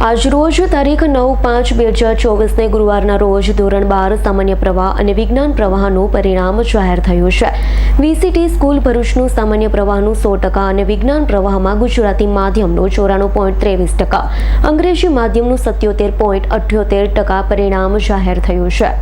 આજરોજ તારીખ નવ પાંચ બે હજાર ચોવીસને ગુરુવારના રોજ ધોરણ બાર સામાન્ય પ્રવાહ અને વિજ્ઞાન પ્રવાહનું પરિણામ જાહેર થયું છે. વીસીટી સ્કૂલ ભરૂચનું સામાન્ય પ્રવાહનું સો ટકા અને વિજ્ઞાન પ્રવાહમાં ગુજરાતી માધ્યમનું ચોરાણું પોઈન્ટ ત્રેવીસ ટકા. અંગ્રેજી માધ્યમનું સત્યોતેર પોઈન્ટ અઠ્યોતેર ટકા પરિણામ જાહેર થયું છે.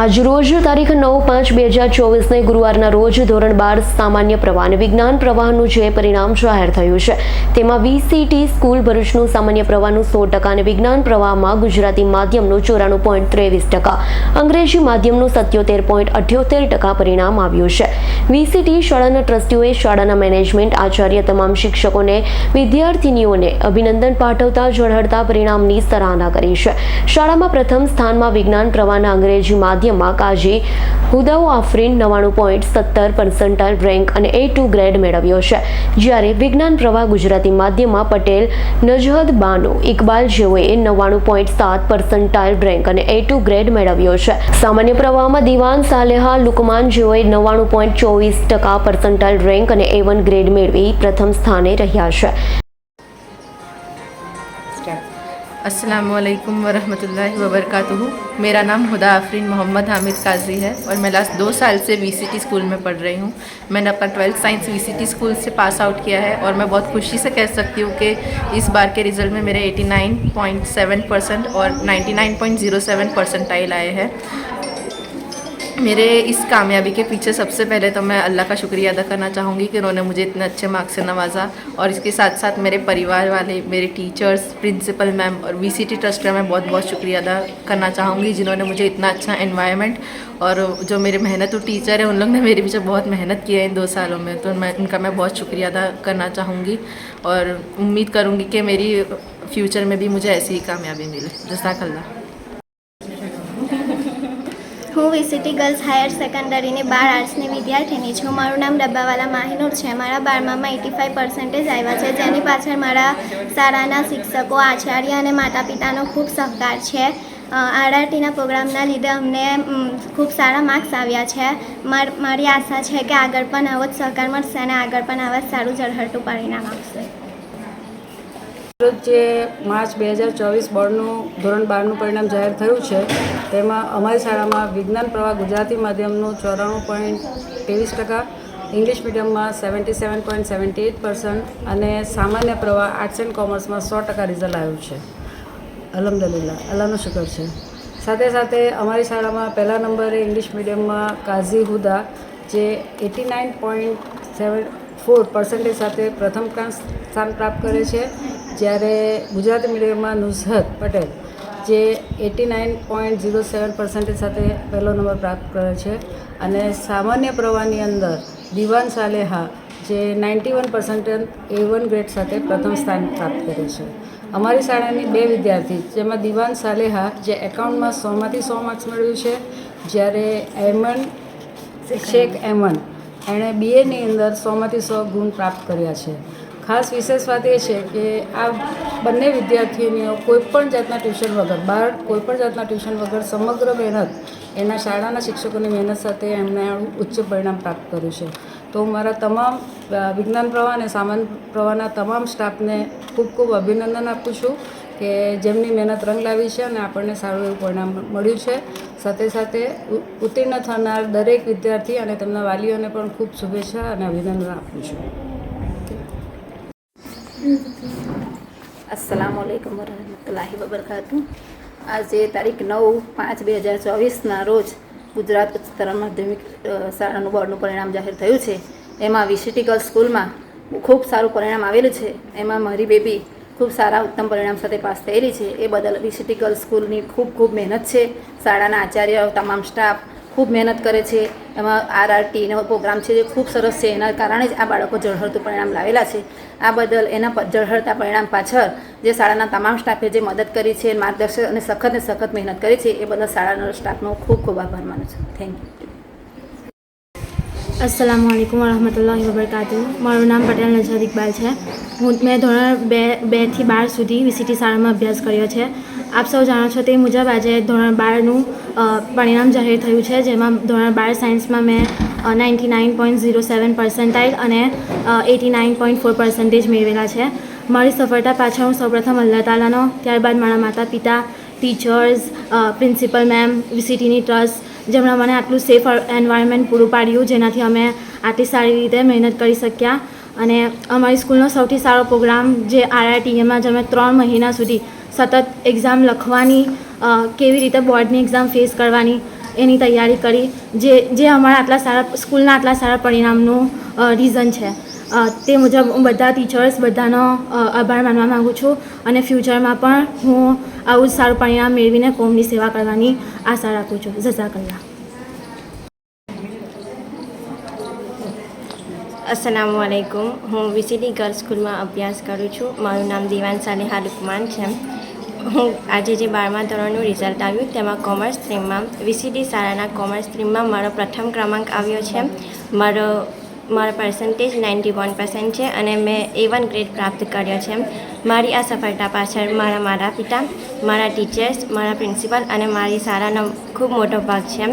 આજરોજ તારીખ નવ પાંચ બે હજાર ચોવીસને ગુરુવારના રોજ ધોરણ બાર સામાન્ય પ્રવાહ અને વિજ્ઞાન પ્રવાહનું જે પરિણામ જાહેર થયું છે, તેમાં વીસીટી સ્કૂલ ભરૂચનું સામાન્ય પ્રવાહનું સો ટકા અને વિજ્ઞાન પ્રવાહમાં ગુજરાતી માધ્યમનું ચોરાણું પોઈન્ટ ત્રેવીસ ટકા. અંગ્રેજી માધ્યમનું સત્યોતેર પોઈન્ટ અઠ્યોતેર ટકા પરિણામ આવ્યું છે. વીસીટી શાળાના ટ્રસ્ટીઓએ શાળાના મેનેજમેન્ટ આચાર્ય તમામ શિક્ષકોને, વિદ્યાર્થીનીઓને અભિનંદન પાઠવતા ઝળહળતા પરિણામની સરાહના કરી છે. શાળામાં પ્રથમ સ્થાનમાં વિજ્ઞાન પ્રવાહના અંગ્રેજી માધ્યમમાં કાજી હુદાઉ આફરીન નવ્વાણું પોઈન્ટ સત્તર પર્સન્ટાઇલ રેન્ક અને એ ટુ ગ્રેડ મેળવ્યો છે. જ્યારે વિજ્ઞાન પ્રવાહ ગુજરાતી માધ્યમમાં પટેલ, નજહદ બાનો, ઇકબાલ જેઓએ નવ્વાણું પોઈન્ટ સાત પર્સન્ટાઇલ રેન્ક અને એ ટુ ગ્રેડ મેળવ્યો છે. સામાન્ય પ્રવાહમાં દિવાન સાલેહા લુકમાન જેઓએ નવ્વાણું પોઈન્ટ ચોવીસ ટકા પર્સન્ટાઇલ રેન્ક અને એ વન ગ્રેડ મેળવી પ્રથમ સ્થાને રહ્યા છે. अस्सलाम वालेकुम वबरक मेरा नाम हुदा आफरीन मोहम्मद हामिद काजी है और मैं लास्ट दो साल से वीसीटी स्कूल में पढ़ रही हूँ। मैंने अपना ट्वेल्थ साइंस वीसीटी स्कूल से पास आउट किया है और मैं बहुत खुशी से कह सकती हूँ कि इस बार के रिज़ल्ट में मेरे 89.7 परसेंट और 99.07 परसेंटाइल आए हैं। मेरे इस कामयाबी के पीछे सबसे पहले तो मैं अल्लाह का शुक्रिया अदा करना चाहूँगी कि उन्होंने मुझे इतने अच्छे मार्क्स से नवाजा और इसके साथ साथ मेरे परिवार वाले, मेरे टीचर्स प्रिंसिपल मैम और वीसीटी ट्रस्ट का मैं बहुत बहुत शुक्रिया अदा करना चाहूँगी जिन्होंने मुझे इतना अच्छा एनवायरनमेंट और जो मेरे मेहनत टीचर हैं, उन लोग ने मेरे पीछे बहुत मेहनत की है इन दो सालों में। तो मैं, उनका मैं बहुत शुक्रिया अदा करना चाहूँगी और उम्मीद करूँगी कि मेरी फ्यूचर में भी मुझे ऐसी ही कामयाबी मिले। जजाकल्ला હું વીસીટી ગર્લ્સ હાયર સેકન્ડરીની બાર આર્ટ્સની વિદ્યાર્થીની છું. મારું નામ ડબ્બાવાલા માહિનુર છે. મારા બારમામાં એટી ફાઇવ પર્સન્ટેજ આવ્યા છે. જેની પાછળ મારા શાળાના શિક્ષકો, આચાર્ય અને માતા પિતાનો ખૂબ સહકાર છે. આરઆરટીના પ્રોગ્રામના લીધે અમને ખૂબ સારા માર્ક્સ આવ્યા છે. મારી આશા છે કે આગળ પણ આવો જ સહકાર મળશે અને આગળ પણ આવા સારું ઝળહળતું પરિણામ આવશે. રોજ જે માર્ચ બે હજાર ચોવીસ બોર્ડનું ધોરણ બારનું પરિણામ જાહેર થયું છે, તેમાં અમારી શાળામાં વિજ્ઞાન પ્રવાહ ગુજરાતી માધ્યમનું ચોરાણું પોઈન્ટ ત્રેવીસ ટકા, ઇંગ્લિશ મીડિયમમાં seventy seven point seventy eight percent અને સામાન્ય પ્રવાહ આર્ટ્સ એન્ડ કોમર્સમાં સો ટકા રિઝલ્ટ આવ્યું છે. અલહમદુલિલ્લા અલ્લાહનો શુકર છે. સાથે સાથે અમારી શાળામાં પહેલા નંબરે ઇંગ્લિશ મીડિયમમાં કાઝી હુદા, જે eighty nine point seven four percentage સાથે પ્રથમ સ્થાન પ્રાપ્ત કરે છે જ્યારે ગુજરાતી મીડિયમમાં નુસરત પટેલ, જે eighty nine point zero seven percentage સાથે પહેલો નંબર પ્રાપ્ત કર્યો છે અને સામાન્ય પ્રવાહની અંદર દિવાન સાલેહા, જે ninety one percentage A one grade સાથે પ્રથમ સ્થાન પ્રાપ્ત કરે છે. અમારી શાળાની બે વિદ્યાર્થી, જેમાં દિવાન સાલેહા, જે એકાઉન્ટમાં સોમાંથી સો માર્ક્સ મેળવ્યું છે, જ્યારે એમન શેખ એમન, એણે બીએની અંદર સોમાંથી સો ગુણ પ્રાપ્ત કર્યા છે. ખાસ વિશેષ વાત એ છે કે આ બંને વિદ્યાર્થીનીઓ કોઈપણ જાતના ટ્યુશન વગર બહાર કોઈપણ જાતના ટ્યુશન વગર સમગ્ર મહેનત એના શાળાના શિક્ષકોની મહેનત સાથે એમણે ઉચ્ચ પરિણામ પ્રાપ્ત કર્યું છે. તો હું મારા તમામ વિજ્ઞાન પ્રવાહ અને સામાન્ય પ્રવાહના તમામ સ્ટાફને ખૂબ ખૂબ અભિનંદન આપું છું કે જેમની મહેનત રંગ લાવી છે અને આપણને સારું એવું પરિણામ મળ્યું છે. સાથે સાથે ઉત્તીર્ણ થનાર દરેક વિદ્યાર્થી અને તેમના વાલીઓને પણ ખૂબ શુભેચ્છા અને અભિનંદન આપું છું. અસલામ વાલેકુમ વરહમતુલ્લાહિ વબરકાતુ આજે તારીખ નવ પાંચ બે હજાર ચોવીસના રોજ ગુજરાત ઉચ્ચતર માધ્યમિક શાળાનું બોર્ડનું પરિણામ જાહેર થયું છે. એમાં વિસીટી સ્કૂલમાં ખૂબ સારું પરિણામ આવેલું છે. એમાં મારી બેબી ખૂબ સારા ઉત્તમ પરિણામ સાથે પાસ થયેલી છે. એ બદલ વિસીટી સ્કૂલની ખૂબ ખૂબ મહેનત છે. શાળાના આચાર્ય તમામ સ્ટાફ ખૂબ મહેનત કરે છે. એમાં આરઆરટી એનો પ્રોગ્રામ છે જે ખૂબ સરસ છે. એના કારણે જ આ બાળકો ઝળહળતું પરિણામ લાવેલા છે. આ બદલ એના ઝળહળતા પરિણામ પાછળ જે શાળાના તમામ સ્ટાફે જે મદદ કરી છે, માર્ગદર્શન અને સખત ને સખત મહેનત કરી છે, એ બદલ શાળાના સ્ટાફનો ખૂબ ખૂબ આભાર માનું છું. થેન્ક યુ અસલામ વાલેકુમ વરહમતુલ્લાહ વબરકાતુ મારું નામ પટેલ નજર ઇકબાલ છે. હું, મેં ધોરણ બે બેથી બાર સુધી વીસીટી શાળામાં અભ્યાસ કર્યો છે. આપ સૌ જાણો છો તે મુજબ આજે ધોરણ બારનું પરિણામ જાહેર થયું છે, જેમાં ધોરણ બાર સાયન્સમાં મેં ninety nine point zero seven percentile અને eighty nine point four percentage મેળવેલા છે. મારી સફળતા પાછળ હું સૌપ્રથમ અલ્લાહ તાલાનો, ત્યારબાદ મારા માતા પિતા ટીચર્સ પ્રિન્સિપલ મેમ વીસીટીની ટ્રસ્ટ જેમણે મને આટલું સેફ એન્વાયરમેન્ટ પૂરું પાડ્યું, જેનાથી અમે આટલી સારી રીતે મહેનત કરી શક્યા. અને અમારી સ્કૂલનો સૌથી સારો પ્રોગ્રામ જે આરઆરટીએમાં જે અમે ત્રણ મહિના સુધી સતત એક્ઝામ લખવાની કેવી રીતે બોર્ડની એક્ઝામ ફેસ કરવાની એની તૈયારી કરી, જે જે અમારા આટલા સારા, સ્કૂલના આટલા સારા પરિણામનું રીઝન છે. તે મુજબ હું બધા ટીચર્સ બધાનો આભાર માનવા માગું છું અને ફ્યુચરમાં પણ હું આવું જ સારું પરિણામ મેળવીને કોમની સેવા કરવાની આશા રાખું છું. જઝાકલ્લા અસલામ વાલેકુમ હું વીસીડી ગર્લ્સ સ્કૂલમાં અભ્યાસ કરું છું. મારું નામ દિવાન સાલેહા લુકમાન છે. હું આજે જે બારમા ધોરણનું રિઝલ્ટ આવ્યું તેમાં કોમર્સ સ્ટ્રીમમાં, વીસીડી શાળાના કોમર્સ સ્ટ્રીમમાં મારો પ્રથમ ક્રમાંક આવ્યો છે. મારો મારો પર્સન્ટેજ નાઇન્ટી વન પર્સન્ટ છે અને મેં એ વન ગ્રેડ પ્રાપ્ત કર્યો છે. મારી આ સફળતા પાછળ મારા માતા પિતા, મારા ટીચર્સ મારા પ્રિન્સિપલ અને મારી શાળાનો ખૂબ મોટો ભાગ છે.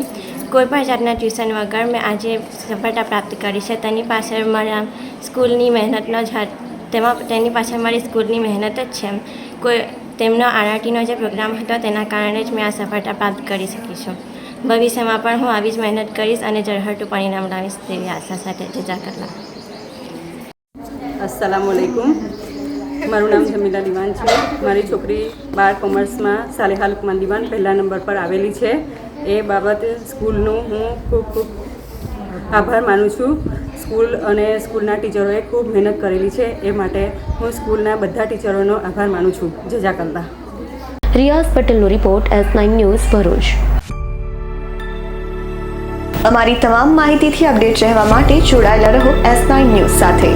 કોઈપણ જાતના ટ્યુશન વગર મેં આજે સફળતા પ્રાપ્ત કરી છે. તેની પાછળ મારા સ્કૂલની મહેનતનો જ તેમાં, તેની પાછળ મારી સ્કૂલની મહેનત જ છે. કોઈ, તેમનો આરઆરટીનો જે પ્રોગ્રામ હતો તેના કારણે જ મેં આ સફળતા પ્રાપ્ત કરી શકી છું. ભવિષ્યમાં પણ હું આવી જ મહેનત કરીશ અને ઝળહળતું પરિણામ લાવીશ તેવી આશા સાથે જજાકરલા અસલામુઅલૈકુમ. મારું નામ જમીલા દિવાન છે. મારી છોકરી બાર કોમર્સમાં સાલેહા લુકમાન દિવાન પહેલા નંબર પર આવેલી છે. એ બાબતે સ્કૂલનું હું ખૂબ ખૂબ આભાર માનું છું. સ્કૂલ અને સ્કૂલના ટીચરોએ ખૂબ મહેનત કરેલી છે. એ માટે હું સ્કૂલના બધા ટીચરોનો આભાર માનું છું. જજાકલ્લા રિયાઝ પટેલનો report S nine news Bharuch. અમારી તમામ માહિતીથી અપડેટ રહેવા માટે જોડાયેલા રહો એસ નાઇન ન્યૂઝ સાથે.